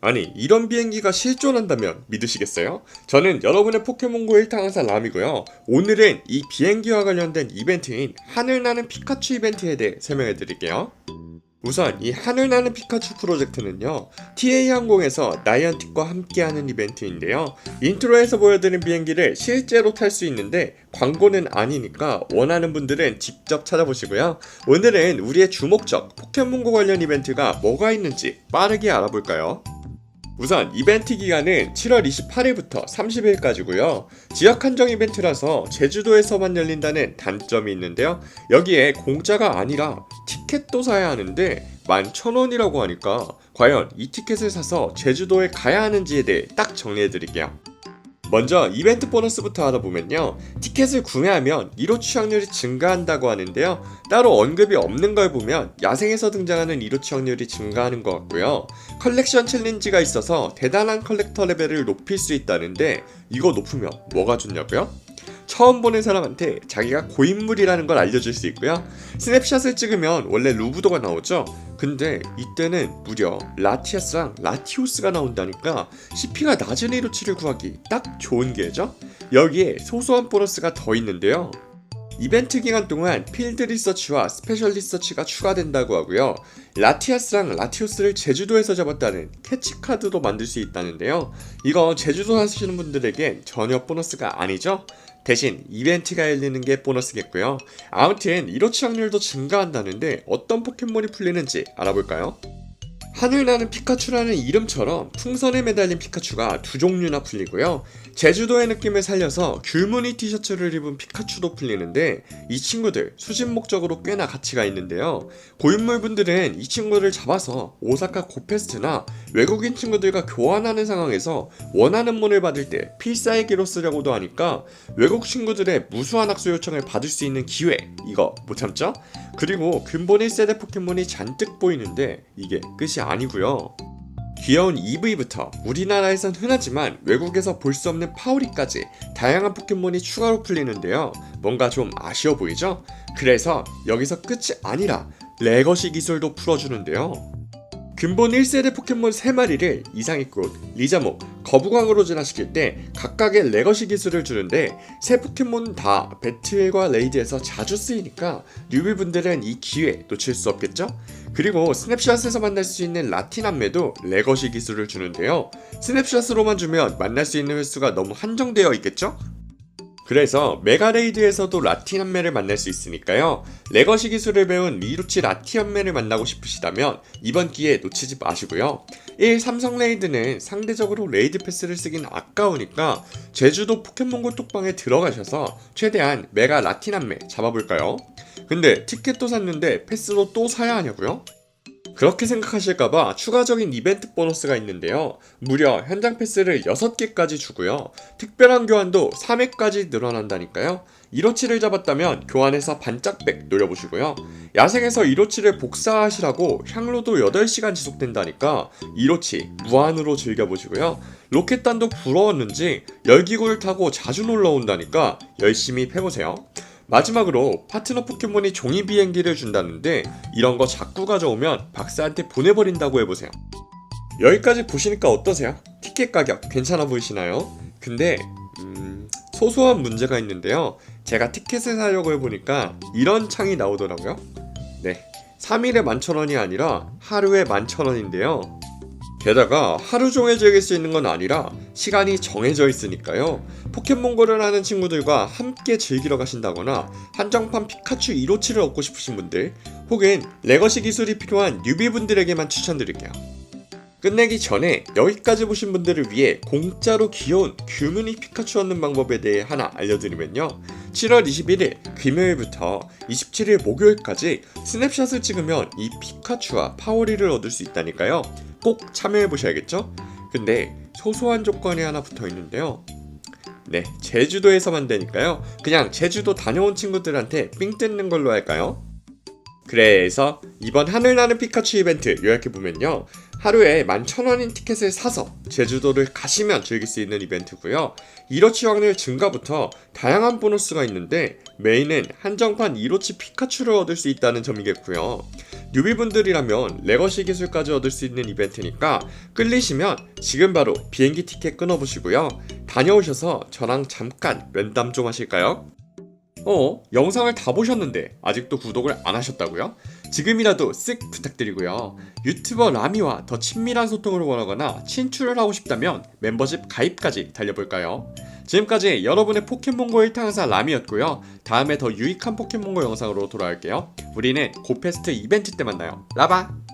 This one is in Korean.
아니 이런 비행기가 실존한다면 믿으시겠어요? 저는 여러분의 포켓몬고 1타 강사 람이고요. 오늘은 이 비행기와 관련된 이벤트인 하늘나는 피카츄 이벤트에 대해 설명해 드릴게요. 우선 이 하늘나는 피카츄 프로젝트는요 TA 항공에서 나이언틱과 함께하는 이벤트인데요 인트로에서 보여드린 비행기를 실제로 탈 수 있는데 광고는 아니니까 원하는 분들은 직접 찾아보시고요 오늘은 우리의 주목적 포켓몬고 관련 이벤트가 뭐가 있는지 빠르게 알아볼까요? 우선 이벤트 기간은 7월 28일부터 30일까지고요. 지역 한정 이벤트라서 제주도에서만 열린다는 단점이 있는데요. 여기에 공짜가 아니라 티켓도 사야 하는데 11,000원이라고 하니까 과연 이 티켓을 사서 제주도에 가야 하는지에 대해 딱 정리해 드릴게요. 먼저 이벤트 보너스부터 알아보면요. 티켓을 구매하면 1호 취향률이 증가한다고 하는데요. 따로 언급이 없는 걸 보면 야생에서 등장하는 1호 취향률이 증가하는 것 같고요. 컬렉션 챌린지가 있어서 대단한 컬렉터 레벨을 높일 수 있다는데 이거 높으면 뭐가 좋냐고요? 처음 보는 사람한테 자기가 고인물이라는 걸 알려줄 수 있고요. 스냅샷을 찍으면 원래 루브도가 나오죠. 근데 이때는 무려 라티아스랑 라티오스가 나온다니까 CP가 낮은 이로치를 구하기 딱 좋은 게죠. 여기에 소소한 보너스가 더 있는데요. 이벤트 기간 동안 필드 리서치와 스페셜 리서치가 추가된다고 하고요. 라티아스랑 라티오스를 제주도에서 잡았다는 캐치 카드도 만들 수 있다는데요. 이거 제주도 사시는 분들에겐 전혀 보너스가 아니죠? 대신 이벤트가 열리는 게 보너스겠고요. 아무튼 1호치 확률도 증가한다는데 어떤 포켓몬이 풀리는지 알아볼까요? 하늘나는 피카츄라는 이름처럼 풍선에 매달린 피카츄가 두 종류나 풀리고요. 제주도의 느낌을 살려서 귤무늬 티셔츠를 입은 피카츄도 풀리는데 이 친구들 수집 목적으로 꽤나 가치가 있는데요. 고인물 분들은 이 친구를 잡아서 오사카 고페스트나 외국인 친구들과 교환하는 상황에서 원하는 문을 받을 때 필살기로 쓰려고도 하니까 외국 친구들의 무수한 학수 요청을 받을 수 있는 기회 이거 못 참죠? 그리고 근본 1세대 포켓몬이 잔뜩 보이는데 이게 끝이 아니고요. 귀여운 EV부터 우리나라에선 흔하지만 외국에서 볼 수 없는 파우리까지 다양한 포켓몬이 추가로 풀리는데요. 뭔가 좀 아쉬워 보이죠? 그래서 여기서 끝이 아니라 레거시 기술도 풀어주는데요. 근본 1세대 포켓몬 3마리를 이상의꽃, 리자몽, 거부광으로 진화시킬 때 각각의 레거시 기술을 주는데 새 포켓몬 다 배틀과 레이드에서 자주 쓰이니까 뉴비분들은 이 기회 놓칠 수 없겠죠? 그리고 스냅샷에서 만날 수 있는 라틴남매도 레거시 기술을 주는데요. 스냅샷으로만 주면 만날 수 있는 횟수가 너무 한정되어 있겠죠? 그래서 메가레이드에서도 라티안매를 만날 수 있으니까요. 레거시 기술을 배운 리루치 라티안매를 만나고 싶으시다면 이번 기회에 놓치지 마시고요. 1 삼성 레이드는 상대적으로 레이드 패스를 쓰긴 아까우니까 제주도 포켓몬고 톡방에 들어가셔서 최대한 메가 라티안매 잡아볼까요? 근데 티켓도 샀는데 패스도 또 사야 하냐고요? 그렇게 생각하실까봐 추가적인 이벤트 보너스가 있는데요. 무려 현장 패스를 6개까지 주고요. 특별한 교환도 3회까지 늘어난다니까요. 1호치를 잡았다면 교환해서 반짝백 노려보시고요. 야생에서 1호치를 복사하시라고 향로도 8시간 지속된다니까 1호치 무한으로 즐겨보시고요. 로켓단도 부러웠는지 열기구를 타고 자주 놀러 온다니까 열심히 패보세요. 마지막으로 파트너 포켓몬이 종이 비행기를 준다는데 이런 거 자꾸 가져오면 박사한테 보내버린다고 해보세요. 여기까지 보시니까 어떠세요? 티켓 가격 괜찮아 보이시나요? 근데 음, 소소한 문제가 있는데요. 제가 티켓을 사려고 해보니까 이런 창이 나오더라고요. 네, 3일에 11,000원이 아니라 하루에 11,000원인데요. 게다가 하루 종일 즐길 수 있는 건 아니라 시간이 정해져 있으니까요. 포켓몬고를 하는 친구들과 함께 즐기러 가신다거나 한정판 피카츄 1호치를 얻고 싶으신 분들 혹은 레거시 기술이 필요한 뉴비분들에게만 추천드릴게요. 끝내기 전에 여기까지 보신 분들을 위해 공짜로 귀여운 규문이 피카츄 얻는 방법에 대해 하나 알려드리면요. 7월 21일 금요일부터 27일 목요일까지 스냅샷을 찍으면 이 피카츄와 파워리를 얻을 수 있다니까요. 꼭 참여해 보셔야겠죠? 근데 소소한 조건이 하나 붙어 있는데요. 네, 제주도에서만 되니까요. 그냥 제주도 다녀온 친구들한테 삥 뜯는 걸로 할까요? 그래서 이번 하늘나는 피카츄 이벤트 요약해 보면요. 하루에 11,000원인 티켓을 사서 제주도를 가시면 즐길 수 있는 이벤트고요. 1호치 확률 증가부터 다양한 보너스가 있는데 메인은 한정판 1호치 피카츄를 얻을 수 있다는 점이겠고요. 뉴비분들이라면 레거시 기술까지 얻을 수 있는 이벤트니까 끌리시면 지금 바로 비행기 티켓 끊어보시고요. 다녀오셔서 저랑 잠깐 면담 좀 하실까요? 어, 영상을 다 보셨는데 아직도 구독을 안 하셨다고요? 지금이라도 쓱 부탁드리고요. 유튜버 라미와 더 친밀한 소통을 원하거나 친추를 하고 싶다면 멤버십 가입까지 달려볼까요? 지금까지 여러분의 포켓몬고 1탄사 라미였고요. 다음에 더 유익한 포켓몬고 영상으로 돌아올게요. 우리는 고페스트 이벤트 때 만나요. 라바!